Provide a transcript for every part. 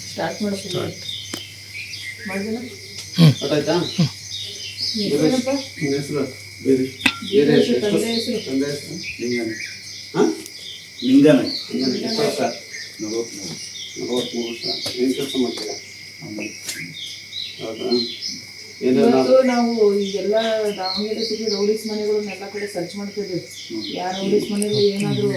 Start ಲಿಂಗನ. ವರ್ಷ? ನಲವತ್ಮೂರು. ನಲವತ್ತ್ಮೂರು ವರ್ಷ. ಏನು ಕೆಲಸ ಮಾಡ್ತೀರಾ? ಹೌದಾ? ಇವತ್ತು ನಾವು ಈಗೆಲ್ಲ ದಾವಣಗೆರೆ ಸಿಟಿ ರೌಡೀಸ್ ಮನೆಗಳನ್ನೆಲ್ಲ ಕಡೆ ಸರ್ಚ್ ಮಾಡ್ತಿದ್ವಿ. ಯಾರ ರೌಡೀಸ್ ಮನೆಗಳು ಏನಾದರೂ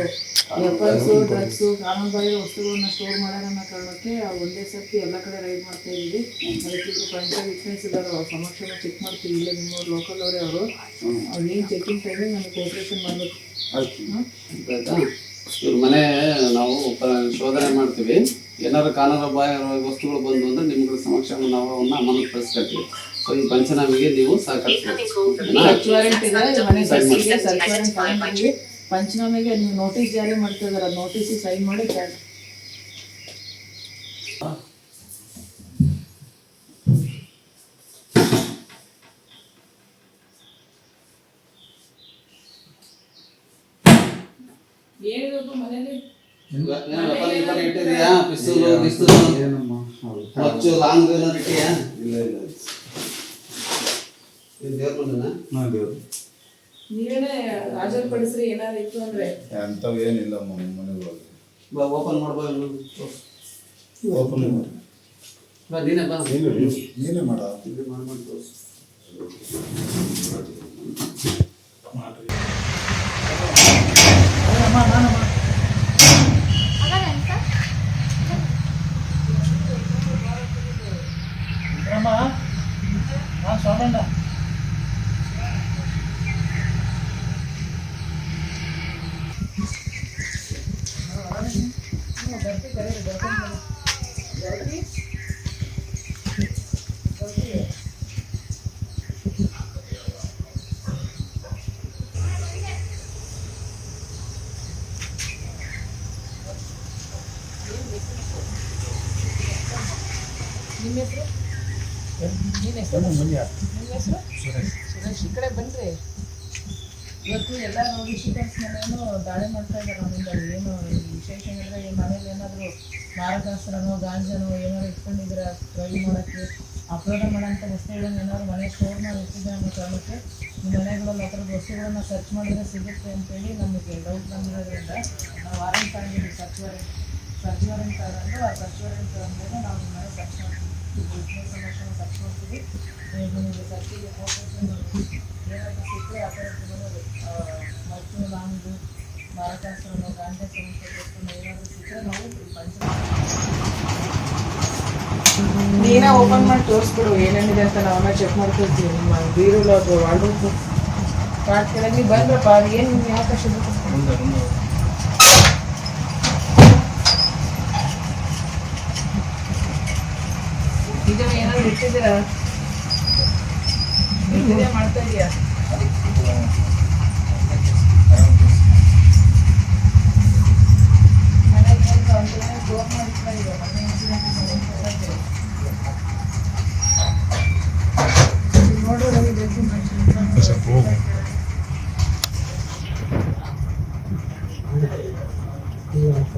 ವೆಪನ್ಸು ಡ್ರಗ್ಸು ಕಾನೂನು ಬಾಹಿರ ವಸ್ತುಗಳನ್ನ ಸ್ಟೋರ್ ಮಾಡ್ಯಾರ ಅನ್ನೋ ಕಾರಣಕ್ಕೆ ಒಂದೇ ಸರ್ತಿ ಎಲ್ಲ ಕಡೆ ರೈಡ್ ಮಾಡ್ತಾ ಇದ್ವಿ. ಅದಕ್ಕೆ ಇಬ್ರು ಪಂಚ ವಿಟ್ನೆಸ್ ಇದ್ದಾರೆ. ಅವ್ರ ಸಮಕ್ಷನ ಚೆಕ್ ಮಾಡ್ತೀವಿ. ಇಲ್ಲೇ ನಿಮ್ಮ ಲೋಕಲ್ ಅವರೇ ಅವರು. ಅವ್ರು ಏನು ಚೆಕಿಂಗ್ ಟೈಮ್ ನಮಗೆ ಕೋಆಪ್ರೇಷನ್ ಮಾಡಬೇಕು. ಇವ್ರ ಮನೆ ನಾವು ಶೋಧನೆ ಮಾಡ್ತೀವಿ. ಏನಾದ್ರು ಕಾನೂನು ಬಾಹಿರ ವಸ್ತುಗಳು ಬಂದು ಅಂದ್ರೆ ನಿಮ್ಗಳ ಸಮಕ್ಷ ನಾವು ಅವನ್ನ ಅಮಾನತುಪಡಿಸ್ಕೊಳ್ತೀವಿ. ಸೊ ಈ ಪಂಚನಾಮಿಗೆ ನೀವು ವಾರೆಂಟ್ ಇದೆ ಮನೆ ಪಂಚನಾಮೆಗೆ ನೀವು ನೋಟಿಸ್ ಜಾರಿ ಮಾಡ್ತಾ ನೋಟಿಸ್ ಸೈನ್ ಮಾಡಿ ಮನೇಲಿ? ಇಟ್ಟಿದ್ಯಾ ಪಿಸ್ತೂಲು ಗಿಸ್ತೂಲು ಮಚ್ಚು ಲಾಂಗ್ ಇಲ್ಲ ಇಲ್ಲ? ಹಾಂ ದೇವ್ರು. ನೀವೇನೇ ಹಾಜರುಪಡಿಸ್ರಿ ಏನಾದ್ರು ಇತ್ತು ಅಂದ್ರೆ? ಅಂಥವು ಏನಿಲ್ಲಮ್ಮ ಮನೆಗಳಲ್ಲಿ ಬಾ ಓಪನ್. ಓಪನ್ ಮಾಡಿ. ಬಾ ನೀನೇ ಬಾ. ನೀನೇ ಮಾಡ. ಇದು ಮಾಡ್ ಮಾಡಿ ತೋರ್ಸು. ನಿಮ್ಮ ಹೆಸರು? ನಿನ್ನ ಹೆಸರು? ನಿಮ್ಮ ಹೆಸರು? ಸುರೇಶ್. ಈ ಕಡೆ ಬನ್ರಿ. ಇವತ್ತು ಎಲ್ಲ ನೋಡಿ ಸ್ಟೂಡೆಂಟ್ಸ್ ಮನೆಯನ್ನು ದಾಳಿ ಮಾಡ್ತಾ ಇದ್ದಾರೆ ನಮ್ಮಿಂದ ಏನು ವಿಶೇಷ ಹೇಳಿದ್ರೆ ಈ ಮನೇಲಿ ಏನಾದರೂ ಮಾರಕಾಸ್ತ್ರನೋ, ಗಾಂಜನೋ ಏನಾದ್ರು ಇಟ್ಕೊಂಡಿದ್ರೆ ಟ್ರೈ ಮಾಡೋಕ್ಕೆ, ಅಪರಾಧ ಮಾಡೋಂಥ ವಸ್ತುಗಳನ್ನ ಏನಾದ್ರು ಮನೆ ಸ್ಟೋರ್ ಮಾಡಿ ಇಟ್ಟಿದ್ದೆ ಅನ್ನೋ ಕಾರಣಕ್ಕೆ ಈ ಮನೆಗಳಲ್ಲಿ ಆ ಥರದ ವಸ್ತುಗಳನ್ನ ಸರ್ಚ್ ಮಾಡಿದ್ರೆ ಸಿಗುತ್ತೆ ಅಂತೇಳಿ ನಮಗೆ ಡೌಟ್ ಬಂದಿರೋದ್ರಿಂದ ನಾವು ವಾರೆಂಟ್ ತಗೊಂಡಿದ್ದೀವಿ ಸರ್ಚ್ ವಾರೆಂಟ್ ಸರ್ಚ್ ವಾರೆಂಟ್ ಆ ಸರ್ಚ್ ವಾರೆಂಟ್ ಅಂದಾಗ ನಾವು ನಿಮ್ಮ ಮನೆ ಸರ್ಚ್ ಮಾಡ್ತೀವಿ. ಸರ್ಚ್ ಮಾಡ್ತೀವಿ. ಸರ್ಚಿಗೆ ಕೋಪರೇಷನ್ ಏನಾದರೂ ಸಿಕ್ಕರೆ ಆ ಥರದ್ದು ಮತ್ತು ಲಾಂಗು ಮಾರಕಾಸ್ತ್ರನೋ ಗಾಂಜಾ ಸಮಸ್ಯೆ ಏನಾದರೂ ಸಿಕ್ಕರೆ ನಾವು ಪಂಚ ನೀನೇ ಓಪನ್ ಮಾಡಿ ತೋರಿಸ್ಬಿಡು ಏನೇನಿದೆ ಅಂತ ನಾವೆಲ್ಲ ಚೆಕ್ ಮಾಡ್ಕೊಳ್ತೀವಿ ನಿಮ್ಮ ಬೀರುಗಳು ಅದು ವಾರ್ಡ್ರೋಬ್ ಪಾಟ್ ಕೆಳಗೆ ಬಂದ್ರಪ್ಪ ಅದು ಏನು ನಿಮ್ಗೆ ಯಾವ ಕಷ್ಟ ಇದು ಏನಾದ್ರು ಇಟ್ಟಿದ್ದೀರಾ ಇಟ್ಟಿದ್ಯಾ ಮಾಡ್ತಾ ಇದೀಯಾ ಮನೆಗೆ ಏನು ಅಂತ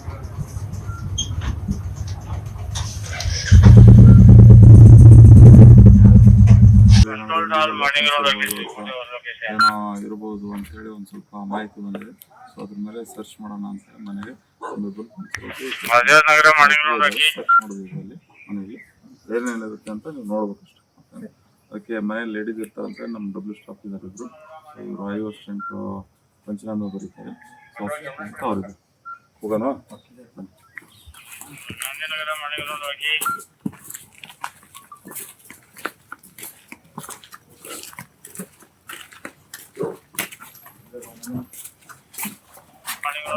ಏನೋ ಇರ್ಬೋದು ಅಂತ ಹೇಳಿ ಒಂದು ಸ್ವಲ್ಪ ಮಾಹಿತಿ ಬಂದಿದೆ. ಸೊ ಅದ್ರ ಮೇಲೆ ಸರ್ಚ್ ಮಾಡೋಣ ಅಂತ ಹೇಳಿ ಮನೆಗೆ ಒಂದಿಬ್ರು ಸರ್ಚ್ ಮಾಡಬೇಕು ಅಲ್ಲಿ ಮನೆಗೆ ಏನೇನಿರುತ್ತೆ ಅಂತ ನೀವು ನೋಡ್ಬೇಕು ಅಷ್ಟೇ? ಅದಕ್ಕೆ ಮನೇಲಿ ಲೇಡೀಸ್ ಇರ್ತಾರಂತ ನಮ್ಮ ಡಬ್ಲ್ಯೂ ಸ್ಟಾಫ್ ಇದ್ದಾರೆ ಇದ್ರು ಸೊ ಇವರು ಐ ಅಸಿಸ್ಟೆಂಟ್ ಪಂಚನಾಮ ಬರೀತಾರೆ. ಸೊ ಅಸಿಸ್ಟೆಂಟ್ ಅಂತ ಅವರಿದ್ದಾರೆ ಹೋಗೋಣ ಬನ್ನಿ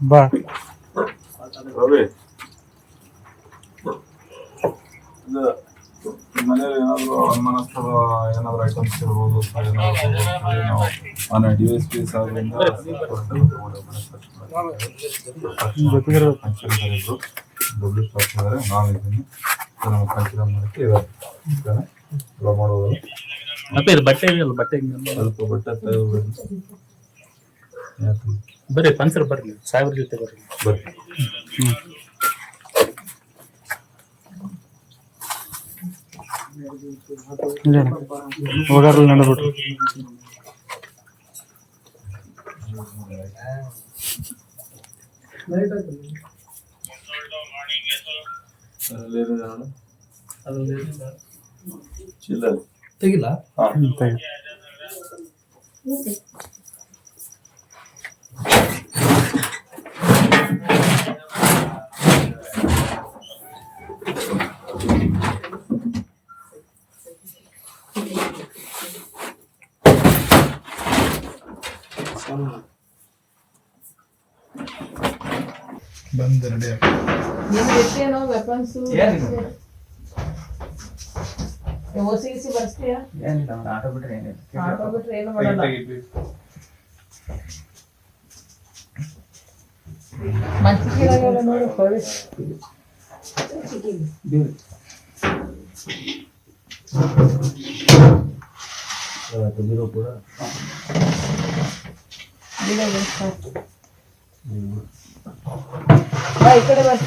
ಬಾ. ರವಿ. ಮನೇಲಿ ಏನಾದ್ರು ಏನಾದ್ರು ಐಟಮ್ಸ್ ಇರ್ಬೋದು ಏನಾದ್ರು ಡಿ ಎಸ್ ಪಿ ಸ್ಟಾಕ್ ನಮ್ಮ ಪಂಚರ ಮಾಡಕ್ಕೆ ಇದ್ದಾರೆ ಮಾಡೋದು ಮತ್ತೆ ಇದು ಬಟ್ಟೆ ಇದೆಯಲ್ಲ ಬಟ್ಟೆ ಸ್ವಲ್ಪ ಬಟ್ಟೆ ಬರ್ರಿ ಪಂಚರ್ ಬರ್ರಿ ಸಾವಿರ ಜೊತೆ ಬರ್ರಿ. ಬರ್ರಿ. ಹೋಗಾರಲ್ಲಿ ನಡೆದ್ಬಿಟ್ರು ತೆಗಿಲ್ಲ ತೆಗಿಲ್ಲ ಬಂದು ರೆಡಿ ಎಷ್ಟೇನೋ ವೆಪನ್ಸ್ ಓಸಿ ಗಿಸಿ ಬರ್ಸ್ತೀಯಾ? ಏನಿಲ್ಲ ಆಟೋ ಬಿಟ್ರೆ ಏನಿಲ್ಲ. ಆಟೋ ಬಿಟ್ರೆ ಏನು ಮಾಡಲ್ಲ. ಮಂಚಿಗೆ ನೋಡು ಕೂಡ. ಬಾ ಈ ಕಡೆ ಬರ್ರಿ.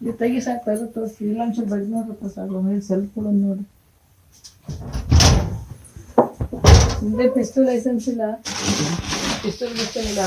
ಇದು ತೆಗಿ ಸಾಕು ತೆಗೆದು ತೋರಿಸಿ ಇಲ್ಲೊಂಚೂರು ಬಡ್ಡಿ ನೋಡ್ರಪ್ಪ ಸಾಕು ಒಮ್ಮೆ ಸೆಲ್ಫ್ ಕೊಡೋದು ನೋಡಿ ಹಿಂದೆ ಪಿಸ್ತೂಲ್ ಲೈಸೆನ್ಸ್ ಇಲ್ಲ ಪಿಸ್ತೂಲ್ ಪಿಸ್ತೂಲ್ ಇಲ್ಲ